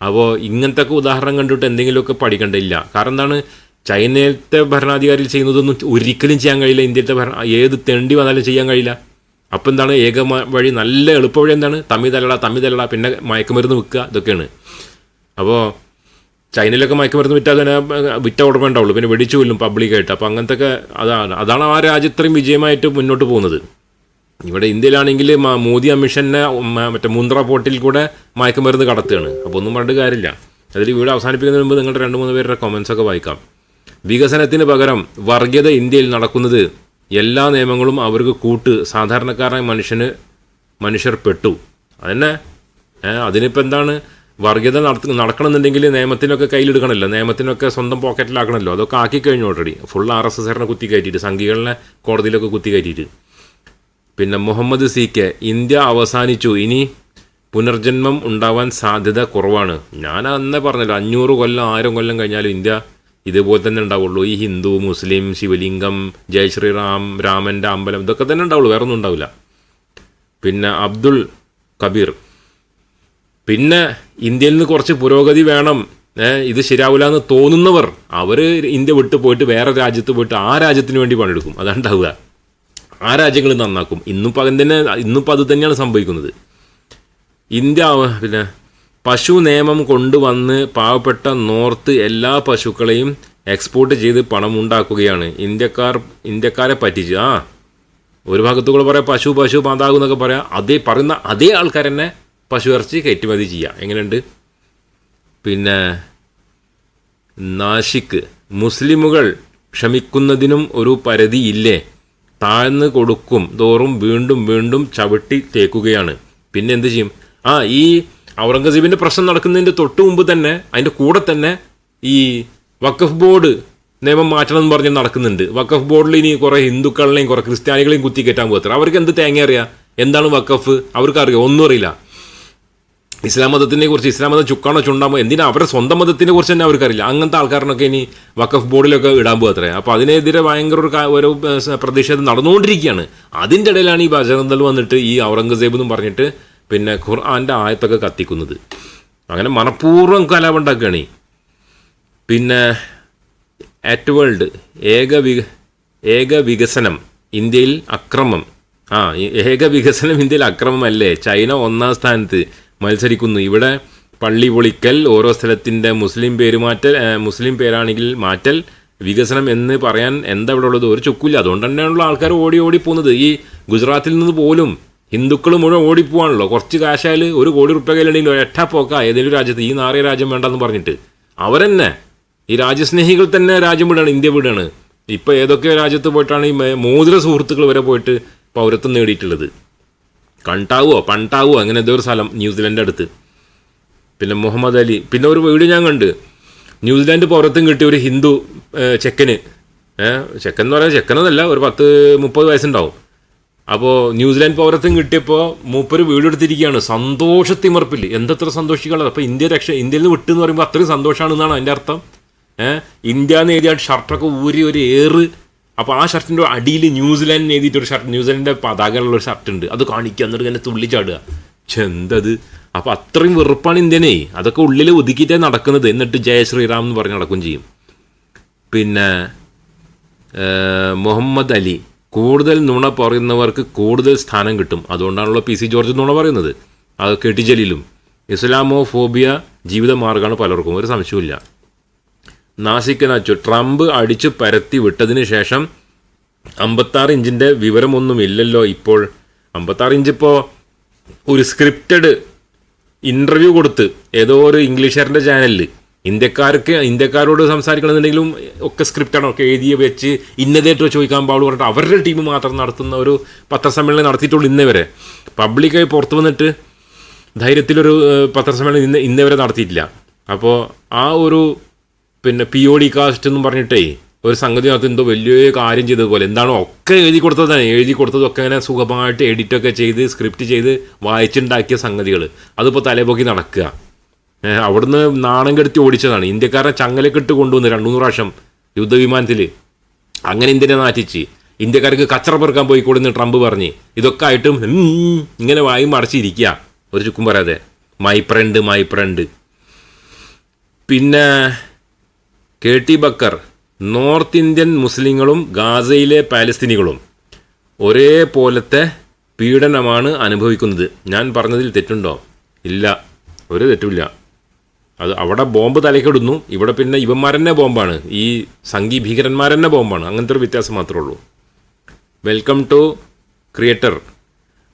അപ്പോൾ ഇങ്ങനത്തെ ഒക്കെ ഉദാഹരണം കണ്ടിട്ട് എന്തെങ്കിലുമൊക്കെ പഠിക്കേണ്ടില്ല കാരണം എന്താണ്? ചൈനയിലത്തെ ഭരണാധികാരി ചെയ്യുന്നതൊന്നും ഒരിക്കലും ചെയ്യാൻ കഴിയില്ല. ഇന്ത്യയിലത്തെ ഭരണ ഏത് തെണ്ടി വന്നാലും ചെയ്യാൻ കഴിയില്ല. അപ്പം എന്താണ്? ഏക വഴി നല്ല എളുപ്പ വഴി എന്താണ്? തമ്മി തല്ലട തമ്മി തല്ലട പിന്നെ മയക്കുമരുന്ന് വിൽക്കുക ഇതൊക്കെയാണ്. അപ്പോൾ ചൈനയിലൊക്കെ മയക്കുമരുന്ന് വിറ്റാൽ തന്നെ വിറ്റ ഉടമ ഉണ്ടാവുള്ളൂ. പിന്നെ വെടിച്ചു കൊല്ലും പബ്ലിക്കായിട്ട്. അപ്പോൾ അങ്ങനത്തെ അതാണ് അതാണ് ആ രാജ്യത്രയും വിജയമായിട്ട് മുന്നോട്ട് പോകുന്നത്. ഇവിടെ ഇന്ത്യയിലാണെങ്കിൽ മോദി അമിഷനെ മറ്റേ മുന്ദ്ര പോർട്ടിൽ കൂടെ മയക്കുമരുന്ന് കടത്തുകയാണ്. അപ്പോൾ ഒന്നും പറഞ്ഞിട്ട് കാര്യമില്ല. അതിൽ വീട് അവസാനിപ്പിക്കുന്നതിന് മുമ്പ് നിങ്ങളുടെ രണ്ട് മൂന്ന് പേരുടെ ഒക്കെ വായിക്കാം. വികസനത്തിന് പകരം വർഗീയത ഇന്ത്യയിൽ നടക്കുന്നത് എല്ലാ നിയമങ്ങളും അവർക്ക് കൂട്ട്. സാധാരണക്കാരനായ മനുഷ്യന് മനുഷ്യർ പെട്ടു. അതന്നെ അതിനിപ്പോൾ എന്താണ്? വർഗീയത നടത്തി നടക്കണമെന്നുണ്ടെങ്കിൽ നിയമത്തിനൊക്കെ കയ്യിലെടുക്കണമല്ലോ നിയമത്തിനൊക്കെ സ്വന്തം പോക്കറ്റിലാക്കണമല്ലോ അതൊക്കെ ആക്കി കഴിഞ്ഞു ഓൾറെഡി ഫുൾ ആർ എസ് എസ്കാരനെ കുത്തി കയറ്റിയിട്ട് സംഘികളിനെ കോടതിയിലൊക്കെ കുത്തി കയറ്റിയിട്ട്. പിന്നെ മുഹമ്മദ് സി കെ ഇന്ത്യ അവസാനിച്ചു. ഇനി പുനർജന്മം ഉണ്ടാവാൻ സാധ്യത കുറവാണ്. ഞാൻ അന്നേ പറഞ്ഞല്ലോ അഞ്ഞൂറ് കൊല്ലം ആയിരം കൊല്ലം കഴിഞ്ഞാലും ഇന്ത്യ ഇതുപോലെ തന്നെ ഉണ്ടാവുള്ളൂ. ഈ ഹിന്ദു മുസ്ലിം ശിവലിംഗം ജയ് ശ്രീറാം രാമന്റെ അമ്പലം ഇതൊക്കെ തന്നെ ഉണ്ടാവുള്ളൂ. വേറൊന്നും ഉണ്ടാവില്ല. പിന്നെ അബ്ദുൾ കബീർ പിന്നെ ഇന്ത്യയിൽ നിന്ന് കുറച്ച് പുരോഗതി വേണം. ഇത് ശരിയാവില്ല എന്ന് തോന്നുന്നവർ അവർ ഇന്ത്യ വിട്ടു പോയിട്ട് വേറെ രാജ്യത്ത് പോയിട്ട് ആ രാജ്യത്തിന് വേണ്ടി പണിയെടുക്കും. അതാണ്ടാവുക ആ രാജ്യങ്ങൾ നന്നാക്കും. ഇന്നും അതിന് തന്നെ ഇന്നിപ്പോൾ അത് തന്നെയാണ് സംഭവിക്കുന്നത്. ഇന്ത്യ പിന്നെ പശു നിയമം കൊണ്ടുവന്ന് പാവപ്പെട്ട നോർത്ത് എല്ലാ പശുക്കളെയും എക്സ്പോർട്ട് ചെയ്ത് പണം ഉണ്ടാക്കുകയാണ്. ഇന്ത്യക്കാർ ഇന്ത്യക്കാരെ പറ്റിച്ച്. ആ ഒരു ഭാഗത്തു കൂടെ പറയാം പശു പശു പാതാകുന്നൊക്കെ പറയാം. അതേ പറയുന്ന അതേ ആൾക്കാർ തന്നെ പശു ഇറച്ചി കയറ്റുമതി ചെയ്യാം. എങ്ങനെയുണ്ട്? പിന്നെ നാശിക്ക്. മുസ്ലിമുകൾ ക്ഷമിക്കുന്നതിനും ഒരു പരിധി ഇല്ലേ? താഴ്ന്നു കൊടുക്കും തോറും വീണ്ടും വീണ്ടും ചവിട്ടി തേക്കുകയാണ്. പിന്നെ എന്ത് ചെയ്യും? ആ ഈ ഔറംഗസീബിന്റെ പ്രശ്നം നടക്കുന്നതിന്റെ തൊട്ട് മുമ്പ് തന്നെ അതിന്റെ കൂടെ തന്നെ ഈ വഖഫ് ബോർഡ് നിയമം മാറ്റണം എന്ന് പറഞ്ഞ് നടക്കുന്നുണ്ട്. വഖഫ് ബോർഡിൽ ഇനി കുറേ ഹിന്ദുക്കളെയും കുറേ ക്രിസ്ത്യാനികളെയും കുത്തി കയറ്റാൻ പോകത്ര അവർക്ക് എന്ത് തേങ്ങ അറിയാം എന്താണ് വഖഫ്? അവർക്ക് അറിയാം ഒന്നും അറിയില്ല. ഇസ്ലാം മതത്തിനെ കുറിച്ച് ഇസ്ലാം മതം ചുക്കാണോ ചുണ്ടാമോ എന്തിനാ അവരുടെ സ്വന്തം മതത്തിനെ കുറിച്ച് തന്നെ അവർക്കറിയില്ല. അങ്ങനത്തെ ആൾക്കാരനൊക്കെ ഇനി വഖഫ് ബോർഡിലൊക്കെ ഇടാൻ പോകത്രേ അപ്പോൾ അതിനെതിരെ ഭയങ്കര ഒരു ഓരോ പ്രതിഷേധം നടന്നുകൊണ്ടിരിക്കുകയാണ്. അതിന്റെ ഇടയിലാണ് ഈ ബജറന്തൽ വന്നിട്ട് ഈ ഔറംഗസേബ് എന്നും പറഞ്ഞിട്ട് പിന്നെ ഖുർആന്റെ ആയത്തൊക്കെ കത്തിക്കുന്നത്. അങ്ങനെ മനഃപൂർവം കലാപുണ്ടാക്കുകയാണ്. പിന്നെ അറ്റ് വേൾഡ് ഏക വിക ഏക വികസനം ഇന്ത്യയിൽ അക്രമം. ആ ഏക വികസനം ഇന്ത്യയിൽ അക്രമമല്ലേ? ചൈന ഒന്നാം സ്ഥാനത്ത്. മത്സരിക്കുന്നു. ഇവിടെ പള്ളി പൊളിക്കൽ ഓരോ സ്ഥലത്തിന്റെ മുസ്ലിം പേരുമാറ്റൽ മുസ്ലിം പേരാണെങ്കിൽ മാറ്റൽ വികസനം എന്ന് പറയാൻ എന്താ ഇവിടെ ഉള്ളത് ഒരു ചുക്കില്ല അതുകൊണ്ട് തന്നെയാണല്ലോ ആൾക്കാർ ഓടി ഓടി പോകുന്നത്. ഈ ഗുജറാത്തിൽ നിന്ന് പോലും ഹിന്ദുക്കൾ മുഴുവൻ ഓടിപ്പോവാണല്ലോ കുറച്ച് കാശാൽ ഒരു കോടി റുപ്യ കയ്യിലുണ്ടെങ്കിൽ ഒരൊറ്റ പോക്ക. ഏതെങ്കിലും രാജ്യത്ത് ഈ നാറിയ രാജ്യം വേണ്ടെന്ന് പറഞ്ഞിട്ട്. അവരെന്നെ ഈ രാജ്യസ്നേഹികൾ തന്നെ രാജ്യം വിടാണ് ഇന്ത്യ വീടാണ്. ഇപ്പോൾ ഏതൊക്കെ രാജ്യത്ത് പോയിട്ടാണ് ഈ മോതിര സുഹൃത്തുക്കൾ വരെ പോയിട്ട് പൗരത്വം നേടിയിട്ടുള്ളത്. കണ്ടാവോ പണ്ടാവോ അങ്ങനെ എന്തോ ഒരു സ്ഥലം ന്യൂസിലൻഡ് അടുത്ത്. പിന്നെ മുഹമ്മദ് അലി. പിന്നെ ഒരു വീഡിയോ ഞാൻ കണ്ട്. ന്യൂസിലാൻഡ് പുറത്തും കിട്ടിയ ഒരു ഹിന്ദു ചെക്കന്. ചെക്കൻ എന്ന് പറയുന്നത് ചെക്കനെന്നല്ല ഒരു പത്ത് മുപ്പത് വയസ്സുണ്ടാവും. അപ്പോൾ ന്യൂസിലാൻഡ് പൗരത്വം കിട്ടിയപ്പോൾ മൂപ്പര് വീടെടുത്തിരിക്കുകയാണ്. സന്തോഷത്തിമർപ്പിൽ എന്തത്ര സന്തോഷിക്കാനുള്ളത്? അപ്പോൾ ഇന്ത്യ രക്ഷ ഇന്ത്യയിൽ നിന്ന് വിട്ടെന്ന് പറയുമ്പോൾ അത്രയും സന്തോഷമാണെന്നാണ് അതിന്റെ അർത്ഥം. ഇന്ത്യ എന്ന് എഴുതിയാൽ ഷർട്ടൊക്കെ ഊരി ഒരു ഏറ് അപ്പോൾ ആ ഷർട്ടിന്റെ അടിയിൽ ന്യൂസിലാൻഡ് എഴുതിയിട്ട് ഒരു ഷർട്ട് ന്യൂസിലാൻഡിന്റെ പതാകയുള്ള ഒരു ഷർട്ട് ഉണ്ട്. അത് കാണിക്കുക എന്നിട്ട് ഇങ്ങനെ തുള്ളിച്ചാടുക പക്ഷെ എന്തത്? അപ്പോൾ അത്രയും വെറുപ്പാണ് ഇന്ത്യനെ. അതൊക്കെ ഉള്ളിൽ ഒതുക്കിയിട്ടേ നടക്കുന്നത്. എന്നിട്ട് ജയ ശ്രീറാം എന്ന് പറഞ്ഞ് നടക്കുകയും ചെയ്യും. പിന്നെ മുഹമ്മദ് അലി. കൂടുതൽ നുണ പറയുന്നവർക്ക് കൂടുതൽ സ്ഥാനം കിട്ടും. അതുകൊണ്ടാണല്ലോ പി സി ജോർജ് നുണ പറയുന്നത്. അത് കെട്ടിച്ചലിലും. ഇസ്ലാമോ ഫോബിയ ജീവിതമാർഗമാണ് പലർക്കും. ഒരു സംശയമില്ല നാസിക്കനാച്ചു ട്രംപ് അടിച്ചു പരത്തി വിട്ടതിന് ശേഷം അമ്പത്താറ് ഇഞ്ചിന്റെ വിവരമൊന്നും ഇല്ലല്ലോ ഇപ്പോൾ. അമ്പത്താറ് ഇഞ്ച് ഇപ്പോൾ ഒരു സ്ക്രിപ്റ്റഡ് ഇന്റർവ്യൂ കൊടുത്ത് ഏതോ ഒരു ഇംഗ്ലീഷുകാരന്റെ ചാനലിൽ ഇന്ത്യക്കാർക്ക് ഇന്ത്യക്കാരോട് സംസാരിക്കണമെന്നുണ്ടെങ്കിലും ഒക്കെ സ്ക്രിപ്റ്റാണ് ഒക്കെ എഴുതി വെച്ച് ഇന്നതേറ്റോ ചോദിക്കാൻ പാടുള്ളൂ പറഞ്ഞിട്ട് അവരുടെ ടീം മാത്രം നടത്തുന്ന ഒരു പത്രസമ്മേളനം നടത്തിയിട്ടുള്ളൂ ഇന്നേ വരെ. പബ്ലിക്കായി പുറത്തു വന്നിട്ട് ധൈര്യത്തിലൊരു പത്രസമ്മേളനം ഇന്ന് ഇന്നേ വരെ നടത്തിയിട്ടില്ല. അപ്പോൾ ആ ഒരു പിന്നെ പി ഒ ഡി കാസ്റ്റ് എന്നും പറഞ്ഞിട്ടേ ഒരു സംഗതി നടത്തി എന്തോ വലിയ കാര്യം ചെയ്തതുപോലെ എന്താണോ ഒക്കെ എഴുതി കൊടുത്തതാണ് എഴുതി കൊടുത്തതൊക്കെ ഇങ്ങനെ സുഖമായിട്ട് എഡിറ്റൊക്കെ ചെയ്ത് സ്ക്രിപ്റ്റ് ചെയ്ത് വായിച്ചുണ്ടാക്കിയ സംഗതികൾ അതിപ്പോൾ തലപൊക്കി നടക്കുക. അവിടുന്ന് നാണം കെടുത്തി ഓടിച്ചതാണ്. ഇന്ത്യക്കാരെ ചങ്ങലക്കെട്ട് കൊണ്ടുവന്ന് രണ്ടു മൂന്ന് പ്രാവശ്യം യുദ്ധവിമാനത്തിൽ അങ്ങനെ ഇന്ത്യനെ നാറ്റിച്ച്. ഇന്ത്യക്കാർക്ക് കച്ചറ പെറുക്കാൻ പോയി കൊടുന്ന് ട്രംപ് പറഞ്ഞ്. ഇതൊക്കെ ആയിട്ടും ഇങ്ങനെ വായും മടച്ചിരിക്കുക ഒരു ചുക്കും പറയാതെ. മൈ ഫ്രണ്ട് മൈ ഫ്രണ്ട് പിന്നെ K T Bakkar north Indian മുസ്ലിങ്ങളും ഗാസയിലെ പാലസ്തീനികളും ഒരേപോലത്തെ പീഡനമാണ് അനുഭവിക്കുന്നത്. ഞാൻ പറഞ്ഞതിൽ തെറ്റുണ്ടോ? ഇല്ല. ഒരു തെറ്റുമില്ല. അത് അവിടെ ബോംബ് തലക്കെടുന്നു. ഇവിടെ പിന്നെ ഇവന്മാരെന്നെ ബോംബാണ്. ഈ സംഘി ഭീകരന്മാരെന്നെ ബോംബാണ്. അങ്ങനത്തെ ഒരു വ്യത്യാസം മാത്രമേ ഉള്ളൂ. വെൽക്കം ടു ക്രിയേറ്റർ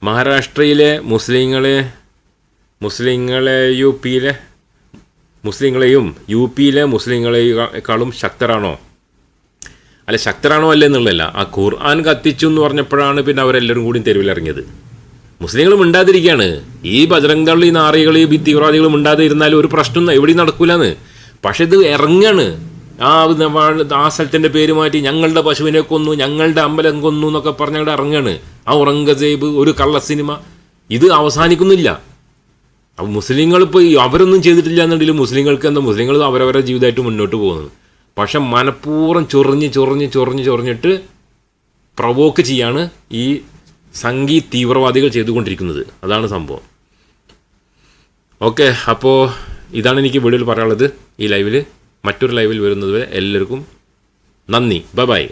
മഹാരാഷ്ട്രയിലെ മുസ്ലിങ്ങളെ മുസ്ലിങ്ങളെ യു പിയിലെ മുസ്ലിങ്ങളെയും യു പിയിലെ മുസ്ലിങ്ങളെക്കാളും ശക്തരാണോ? അല്ല ശക്തരാണോ അല്ലേ എന്നുള്ളതല്ല. ആ ഖുർആൻ കത്തിച്ചു എന്ന് പറഞ്ഞപ്പോഴാണ് പിന്നെ അവരെല്ലാവരും കൂടി തെരുവിലിറങ്ങിയത്. മുസ്ലിങ്ങൾ മിണ്ടാതിരിക്കുകയാണ്. ഈ ബജറംഗ് ഈ നാറികൾ ഈ തീവ്രവാദികൾ മിണ്ടാതെ ഒരു പ്രശ്നം എവിടെയും നടക്കൂലെന്ന്. പക്ഷെ ഇത് ഇറങ്ങാണ്. ആ ആ സ്ഥലത്തിന്റെ പേര് മാറ്റി ഞങ്ങളുടെ പശുവിനെ കൊന്നു ഞങ്ങളുടെ അമ്പലം കൊന്നു എന്നൊക്കെ പറഞ്ഞ് അവിടെ ഇറങ്ങാണ്. ആ ഉറംഗസേബ് ഒരു കള്ള സിനിമ ഇത് അവസാനിക്കുന്നില്ല. അപ്പോൾ മുസ്ലിങ്ങൾ ഇപ്പോൾ അവരൊന്നും ചെയ്തിട്ടില്ല എന്നുണ്ടെങ്കിലും മുസ്ലിങ്ങൾക്ക് എന്താ? മുസ്ലിങ്ങൾ അവരവരുടെ ജീവിതമായിട്ട് മുന്നോട്ട് പോകുന്നത്. പക്ഷെ മനഃപൂർവം ചൊറിഞ്ഞ് ചൊറിഞ്ഞ് ചൊറിഞ്ഞ് ചൊറിഞ്ഞിട്ട് പ്രവോക്ക് ചെയ്യാണ് ഈ സംഗീ തീവ്രവാദികൾ ചെയ്തുകൊണ്ടിരിക്കുന്നത്. അതാണ് സംഭവം. ഓക്കെ അപ്പോൾ ഇതാണ് എനിക്ക് വീഡിയോയിൽ പറയാനുള്ളത് ഈ ലൈവിൽ മറ്റൊരു ലൈവിൽ വരുന്നത് വരെ എല്ലാവർക്കും നന്ദി. Bye bye